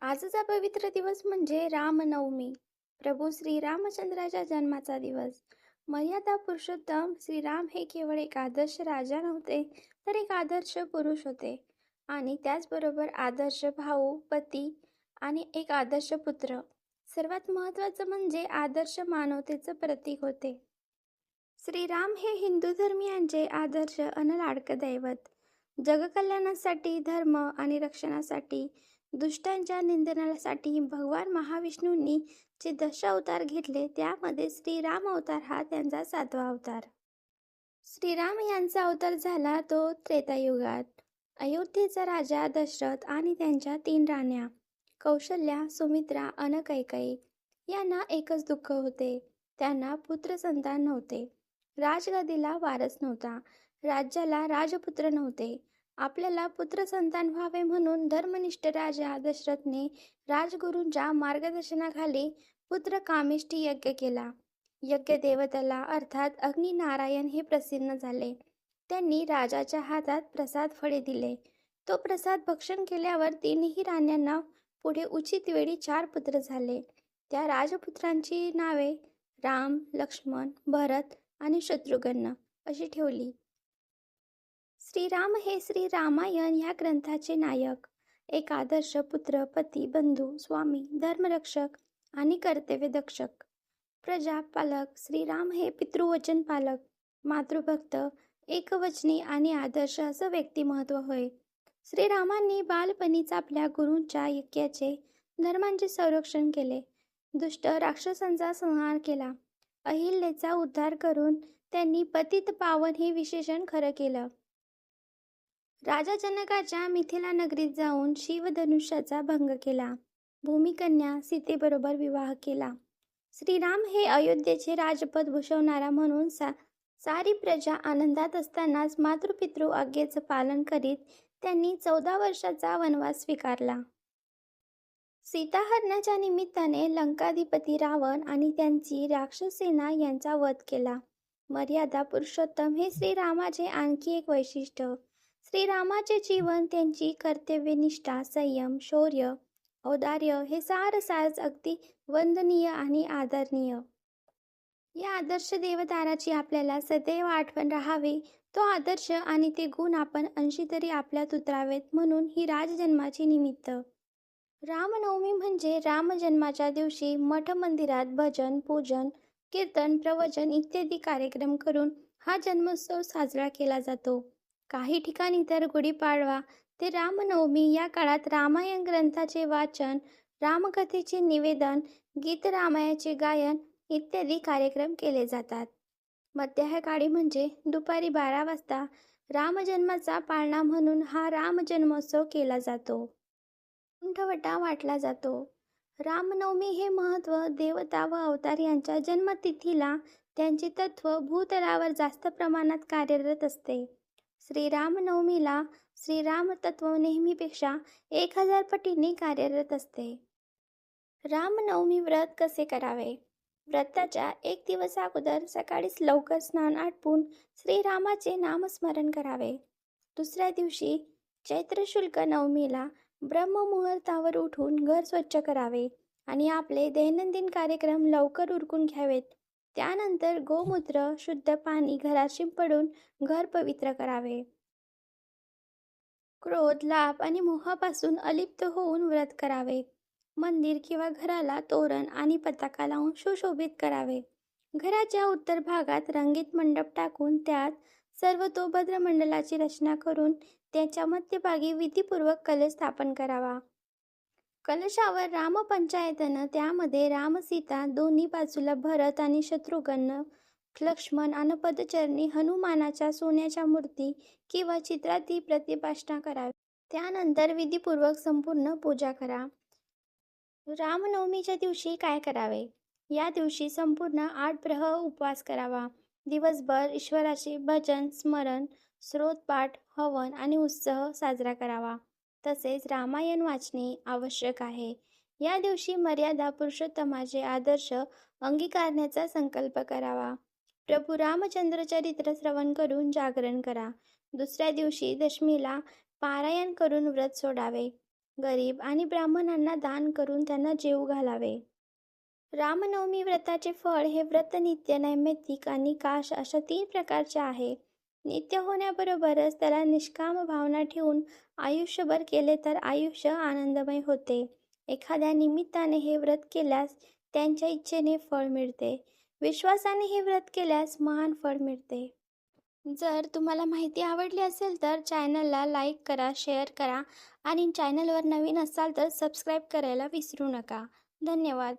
आजचा पवित्र दिवस म्हणजे रामनवमी. प्रभू श्री रामचंद्राच्या जन्माचा दिवस. मर्यादा पुरुषोत्तम श्रीराम हे केवळ एक आदर्श राजा नव्हते तर एक आदर्श पुरुष होते. आणि त्याचबरोबर आदर्श भाऊ पती आणि एक आदर्श पुत्र. सर्वात महत्त्वाचं म्हणजे आदर्श मानवतेचं प्रतीक होते. श्रीराम हे हिंदू धर्मियांचे आदर्श अनलाडकं दैवत. जगकल्याणासाठी धर्म आणि रक्षणासाठी दुष्टांच्या निंदनासाठी भगवान महाविष्णूंनी जे दश अवतार घेतले त्यामध्ये श्रीराम अवतार हा त्यांचा सातवा अवतार. श्रीराम यांचा अवतार झाला तो त्रेतायुगात. अयोध्येचा राजा दशरथ आणि त्यांच्या तीन राण्या कौशल्या सुमित्रा अन कैकई यांना एकच दुःख होते. त्यांना पुत्रसंतान नव्हते. राजगादीला वारस नव्हता. राज्याला राजपुत्र नव्हते. आपल्याला पुत्रसंतान व्हावे म्हणून धर्मनिष्ठ राजा दशरथने राजगुरूंच्या मार्गदर्शनाखाली पुत्र कामेष्टी यज्ञ केला. यज्ञ देवतेला अर्थात अग्निनारायण हे प्रसन्न झाले. त्यांनी राजाच्या हातात प्रसाद फळे दिले. तो प्रसाद भक्षण केल्यावर तीनही राण्यांना पुढे उचित वेळी चार पुत्र झाले. त्या राजपुत्रांची नावे राम लक्ष्मण भरत आणि शत्रुघ्न अशी ठेवली. श्रीराम हे श्री रामायण या ग्रंथाचे नायक. एक आदर्श पुत्र पती बंधू स्वामी धर्मरक्षक आणि कर्तव्यदक्षक. प्रजा पालक श्रीराम हे पितृवचन पालक मातृभक्त एकवचनी आणि आदर्श असं व्यक्तिमत्व होय. श्रीरामांनी बालपणीच आपल्या गुरूंच्या यज्ञाचे धर्मांचे संरक्षण केले. दुष्ट राक्षसांचा संहार केला. अहिल्याचा उद्धार करून त्यांनी पतित पावन हे विशेषण खरं केलं. राजा जनकाच्या मिथिला नगरीत जाऊन शिवधनुष्याचा भंग केला. भूमिकन्या सीतेबरोबर विवाह केला. श्रीराम हे अयोध्येचे राजपद भूषवणारा म्हणून सा सारी प्रजा आनंदात असतानाच मातृपितृ आज्ञेचं पालन करीत त्यांनी चौदा वर्षाचा वनवास स्वीकारला. सीता हरणाच्या निमित्ताने लंकाधिपती रावण आणि त्यांची राक्षसेना यांचा वध केला. मर्यादा पुरुषोत्तम हे श्रीरामाचे आणखी एक वैशिष्ट्य. श्रीरामाचे जीवन त्यांची कर्तव्यनिष्ठा संयम शौर्य औदार्य हे सार सारच अगदी वंदनीय आणि आदरणीय. या आदर्श देवदाराची आपल्याला सदैव आठवण राहावी. तो आदर्श आणि ते गुण आपण अंशी तरी आपल्यात उतरावेत म्हणून ही राजजन्माची निमित्त. रामनवमी म्हणजे रामजन्माच्या दिवशी मठ मंदिरात भजन पूजन कीर्तन प्रवचन इत्यादी कार्यक्रम करून हा जन्मोत्सव साजरा केला जातो. काही ठिकाणी तर गुढीपाडवा. ते रामनवमी या काळात रामायण ग्रंथाचे वाचन रामकथेचे निवेदन गीत रामायाचे गायन इत्यादी कार्यक्रम केले जातात. मध्याकाळी म्हणजे दुपारी बारा वाजता रामजन्माचा पाळणा म्हणून हा रामजन्मोत्सव केला जातो. कुंठवटा वाटला जातो. रामनवमी हे महत्त्व देवता व अवतार यांच्या जन्मतिथीला त्यांचे तत्व भूतलावर जास्त प्रमाणात कार्यरत असते. श्रीरामनवमीला श्रीराम तत्व नेहमीपेक्षा एक हजार पटींनी कार्यरत असते. रामनवमी व्रत कसे करावे? व्रताच्या एक दिवस अगोदर सकाळीच लवकर स्नान आटपून श्रीरामाचे नामस्मरण करावे. दुसऱ्या दिवशी चैत्र शुल्क नवमीला ब्रह्ममुहूर्तावर उठून घर स्वच्छ करावे आणि आपले दैनंदिन कार्यक्रम लवकर उरकून घ्यावेत. त्यानंतर गोमूत्र शुद्ध पाणी घरात शिंपडून घर पवित्र करावे. क्रोध लाभ आणि मोहापासून अलिप्त होऊन व्रत करावे. मंदिर किंवा घराला तोरण आणि पताका लावून सुशोभित करावे. घराच्या उत्तर भागात रंगीत मंडप टाकून त्यात सर्व तो मंडलाची रचना करून त्याच्या मध्यभागी विधीपूर्वक कलश स्थापन करावा. कलशावर रामपंचायतनं त्यामध्ये रामसीता दोन्ही बाजूला भरत आणि शत्रुघ्न लक्ष्मण आणि पदचरणी हनुमानाच्या सोन्याच्या मूर्ती किंवा चित्राती प्रतिपाष्टा करावी. त्यानंतर विधीपूर्वक संपूर्ण पूजा करा. रामनवमीच्या दिवशी काय करावे? या दिवशी संपूर्ण आठ प्रह उपवास करावा. दिवसभर ईश्वराचे भजन स्मरण स्रोतपाठ हवन आणि उत्सव साजरा करावा. तसेच रामायण वाचणे आवश्यक आहे. या दिवशी मर्यादा पुरुषोत्तमाचे आदर्श अंगीकारण्याचा संकल्प करावा. प्रभू रामचंद्र चरित्र श्रवण करून जागरण करा. दुसऱ्या दिवशी दशमीला पारायण करून व्रत सोडावे. गरीब आणि ब्राह्मणांना दान करून त्यांना जेव घालावे. रामनवमी व्रताचे फळ हे व्रत नित्य नैमित्तिक आणि काश अशा तीन प्रकारचे आहे. नित्य होण्याबरोबरच त्याला निष्काम भावना ठेवून आयुष्यभर केले तर आयुष्य आनंदमय होते. एखाद्या निमित्ताने हे व्रत केल्यास त्यांच्या इच्छेने फळ मिळते. विश्वासाने हे व्रत केल्यास महान फळ मिळते. जर तुम्हाला माहिती आवडली असेल तर चॅनलला लाईक करा शेअर करा आणि चॅनलवर नवीन असाल तर सबस्क्राईब करायला विसरू नका. धन्यवाद.